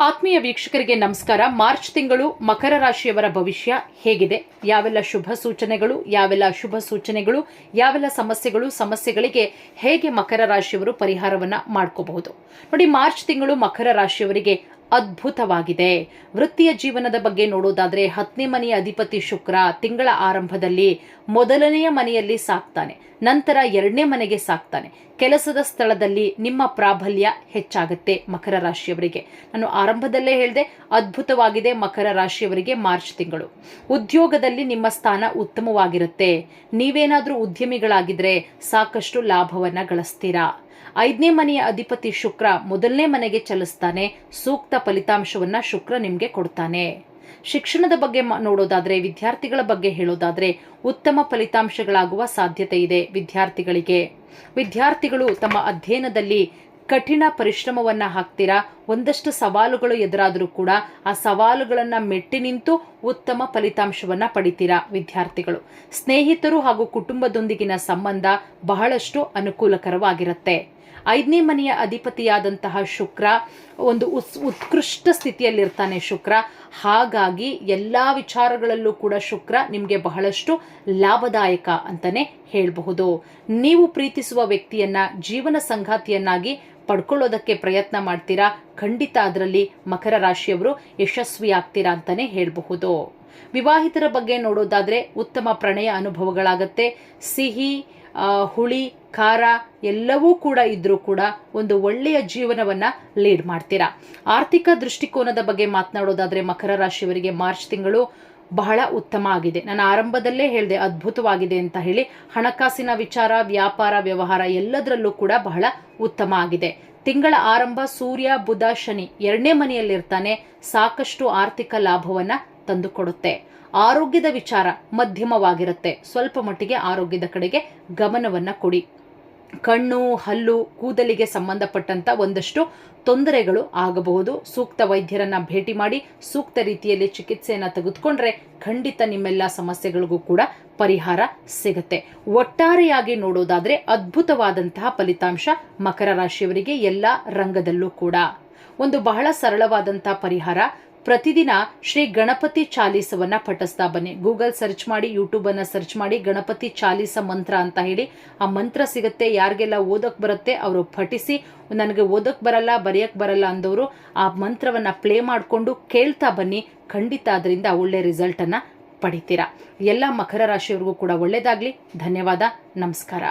ಆತ್ಮೀಯ ವೀಕ್ಷಕರಿಗೆ ನಮಸ್ಕಾರ. ಮಾರ್ಚ್ ತಿಂಗಳು ಮಕರ ರಾಶಿಯವರ ಭವಿಷ್ಯ ಹೇಗಿದೆ? ಯಾವೆಲ್ಲ ಶುಭ ಸೂಚನೆಗಳು, ಯಾವೆಲ್ಲ ಶುಭ ಸೂಚನೆಗಳು, ಯಾವೆಲ್ಲ ಸಮಸ್ಯೆಗಳು, ಸಮಸ್ಯೆಗಳಿಗೆ ಹೇಗೆ ಮಕರ ರಾಶಿಯವರು ಪರಿಹಾರವನ್ನ ಮಾಡ್ಕೋಬಹುದು? ನೋಡಿ, ಮಾರ್ಚ್ ತಿಂಗಳು ಮಕರ ರಾಶಿಯವರಿಗೆ ಅದ್ಭುತವಾಗಿದೆ. ವೃತ್ತಿಯ ಜೀವನದ ಬಗ್ಗೆ ನೋಡೋದಾದ್ರೆ ಹತ್ತನೇ ಮನೆಯ ಅಧಿಪತಿ ಶುಕ್ರ ತಿಂಗಳ ಆರಂಭದಲ್ಲಿ ಮೊದಲನೆಯ ಮನೆಯಲ್ಲಿ ಸಾಕ್ತಾನೆ. ನಂತರ ಎರಡನೇ ಮನೆಗೆ ಸಾಕ್ತಾನೆ. ಕೆಲಸದ ಸ್ಥಳದಲ್ಲಿ ನಿಮ್ಮ ಪ್ರಾಬಲ್ಯ ಹೆಚ್ಚಾಗುತ್ತೆ ಮಕರ ರಾಶಿಯವರಿಗೆ. ನಾನು ಆರಂಭದಲ್ಲೇ ಹೇಳಿದೆ, ಅದ್ಭುತವಾಗಿದೆ ಮಕರ ರಾಶಿಯವರಿಗೆ ಮಾರ್ಚ್ ತಿಂಗಳು. ಉದ್ಯೋಗದಲ್ಲಿ ನಿಮ್ಮ ಸ್ಥಾನ ಉತ್ತಮವಾಗಿರುತ್ತೆ. ನೀವೇನಾದರೂ ಉದ್ಯಮಿಗಳಾಗಿದ್ರೆ ಸಾಕಷ್ಟು ಲಾಭವನ್ನ ಗಳಿಸ್ತೀರಾ? ಐದನೇ ಮನೆಯ ಅಧಿಪತಿ ಶುಕ್ರ ಮೊದಲನೇ ಮನೆಗೆ ಚಲಿಸ್ತಾನೆ, ಸೂಕ್ತ ಫಲಿತಾಂಶವನ್ನ ಶುಕ್ರ ನಿಮಗೆ ಕೊಡ್ತಾನೆ. ಶಿಕ್ಷಣದ ಬಗ್ಗೆ ನೋಡೋದಾದ್ರೆ, ವಿದ್ಯಾರ್ಥಿಗಳ ಬಗ್ಗೆ ಹೇಳೋದಾದ್ರೆ ಉತ್ತಮ ಫಲಿತಾಂಶಗಳಾಗುವ ಸಾಧ್ಯತೆ ಇದೆ ವಿದ್ಯಾರ್ಥಿಗಳಿಗೆ. ವಿದ್ಯಾರ್ಥಿಗಳು ತಮ್ಮ ಅಧ್ಯಯನದಲ್ಲಿ ಕಠಿಣ ಪರಿಶ್ರಮವನ್ನ ಹಾಕ್ತೀರಾ? ಒಂದಷ್ಟು ಸವಾಲುಗಳು ಎದುರಾದರೂ ಕೂಡ ಆ ಸವಾಲುಗಳನ್ನ ಮೆಟ್ಟಿ ನಿಂತು ಉತ್ತಮ ಫಲಿತಾಂಶವನ್ನ ಪಡಿತೀರಾ ವಿದ್ಯಾರ್ಥಿಗಳು? ಸ್ನೇಹಿತರು ಹಾಗೂ ಕುಟುಂಬದೊಂದಿಗಿನ ಸಂಬಂಧ ಬಹಳಷ್ಟು ಅನುಕೂಲಕರವಾಗಿರುತ್ತೆ. ಐದನೇ ಮನೆಯ ಅಧಿಪತಿಯಾದಂತಹ ಶುಕ್ರ ಒಂದು ಉಸ್, ಉತ್ಕೃಷ್ಟ ಸ್ಥಿತಿಯಲ್ಲಿರ್ತಾನೆ ಶುಕ್ರ. ಹಾಗಾಗಿ ಎಲ್ಲ ವಿಚಾರಗಳಲ್ಲೂ ಕೂಡ ಶುಕ್ರ ನಿಮಗೆ ಬಹಳಷ್ಟು ಲಾಭದಾಯಕ ಅಂತಾನೆ ಹೇಳಬಹುದು. ನೀವು ಪ್ರೀತಿಸುವ ವ್ಯಕ್ತಿಯನ್ನ, ಜೀವನ ಸಂಗಾತಿಯನ್ನಾಗಿ ಪಡ್ಕೊಳ್ಳೋದಕ್ಕೆ ಪ್ರಯತ್ನ ಮಾಡ್ತೀರಾ? ಖಂಡಿತ ಅದರಲ್ಲಿ ಮಕರ ರಾಶಿಯವರು ಯಶಸ್ವಿ ಆಗ್ತೀರಾ ಅಂತಾನೆ ಹೇಳಬಹುದು. ವಿವಾಹಿತರ ಬಗ್ಗೆ ನೋಡೋದಾದ್ರೆ ಉತ್ತಮ ಪ್ರಣಯ ಅನುಭವಗಳಾಗತ್ತೆ. ಸಿಹಿ ಹುಳಿ, ಖಾರ ಎಲ್ಲವೂ ಕೂಡ ಇದ್ರೂ ಕೂಡ ಒಂದು ಒಳ್ಳೆಯ ಜೀವನವನ್ನ ಲೀಡ್ ಮಾಡ್ತೀರಾ? ಆರ್ಥಿಕ ದೃಷ್ಟಿಕೋನದ ಬಗ್ಗೆ ಮಾತನಾಡೋದಾದ್ರೆ ಮಕರ ರಾಶಿಯವರಿಗೆ ಮಾರ್ಚ್ ತಿಂಗಳು ಬಹಳ ಉತ್ತಮ ಆಗಿದೆ. ನಾನು ಆರಂಭದಲ್ಲೇ ಹೇಳಿದೆ, ಅದ್ಭುತವಾಗಿದೆ ಅಂತ ಹೇಳಿ ಹಣಕಾಸಿನ ವಿಚಾರ, ವ್ಯಾಪಾರ, ವ್ಯವಹಾರ ಎಲ್ಲದರಲ್ಲೂ ಕೂಡ ಬಹಳ ಉತ್ತಮ ಆಗಿದೆ. ತಿಂಗಳ ಆರಂಭ ಸೂರ್ಯ, ಬುಧ, ಶನಿ ಎರಡನೇ ಮನೆಯಲ್ಲಿರ್ತಾನೆ. ಸಾಕಷ್ಟು ಆರ್ಥಿಕ ಲಾಭವನ್ನ ತಂದುಕೊಡುತ್ತೆ. ಆರೋಗ್ಯದ ವಿಚಾರ ಮಧ್ಯಮವಾಗಿರುತ್ತೆ. ಸ್ವಲ್ಪ ಮಟ್ಟಿಗೆ ಆರೋಗ್ಯದ ಕಡೆಗೆ ಗಮನವನ್ನ ಕೊಡಿ. ಕಣ್ಣು, ಹಲ್ಲು, ಕೂದಲಿಗೆ ಸಂಬಂಧಪಟ್ಟಂತ ಒಂದಷ್ಟು ತೊಂದರೆಗಳು ಆಗಬಹುದು. ಸೂಕ್ತ ವೈದ್ಯರನ್ನ ಭೇಟಿ ಮಾಡಿ ಸೂಕ್ತ ರೀತಿಯಲ್ಲಿ ಚಿಕಿತ್ಸೆಯನ್ನ ತೆಗೆದುಕೊಂಡ್ರೆ ಖಂಡಿತ ನಿಮ್ಮೆಲ್ಲ ಸಮಸ್ಯೆಗಳಿಗೂ ಕೂಡ ಪರಿಹಾರ ಸಿಗುತ್ತೆ. ಒಟ್ಟಾರೆಯಾಗಿ ನೋಡೋದಾದ್ರೆ ಅದ್ಭುತವಾದಂತಹ ಫಲಿತಾಂಶ ಮಕರ ರಾಶಿಯವರಿಗೆ ಎಲ್ಲ ರಂಗದಲ್ಲೂ ಕೂಡ. ಒಂದು ಬಹಳ ಸರಳವಾದಂತಹ ಪರಿಹಾರ ಪ್ರತಿದಿನ ಶ್ರೀ ಗಣಪತಿ ಚಾಲೀಸವನ್ನ ಪಠಿಸ್ತಾ ಬನ್ನಿ. ಗೂಗಲ್ ಸರ್ಚ್ ಮಾಡಿ ಯೂಟ್ಯೂಬ್ ಅನ್ನ ಸರ್ಚ್ ಮಾಡಿ, ಗಣಪತಿ ಚಾಲೀಸ ಮಂತ್ರ ಅಂತ ಹೇಳಿ ಆ ಮಂತ್ರ ಸಿಗುತ್ತೆ, ಯಾರಿಗೆಲ್ಲ ಓದಕ್ ಬರುತ್ತೆ ಅವರು ಪಠಿಸಿ, ನನಗೆ ಓದಕ್ ಬರಲ್ಲ, ಬರೆಯಕ್ ಬರಲ್ಲ ಅಂದವರು ಆ ಮಂತ್ರವನ್ನ ಪ್ಲೇ ಮಾಡಿಕೊಂಡು ಕೇಳ್ತಾ ಬನ್ನಿ. ಖಂಡಿತ ಅದರಿಂದ ಒಳ್ಳೆ ರಿಸಲ್ಟ್ ಅನ್ನ ಪಡಿತೀರಾ. ಎಲ್ಲ ಮಕರ ರಾಶಿಯವ್ರಿಗೂ ಕೂಡ ಒಳ್ಳೇದಾಗ್ಲಿ. ಧನ್ಯವಾದ. ನಮಸ್ಕಾರ.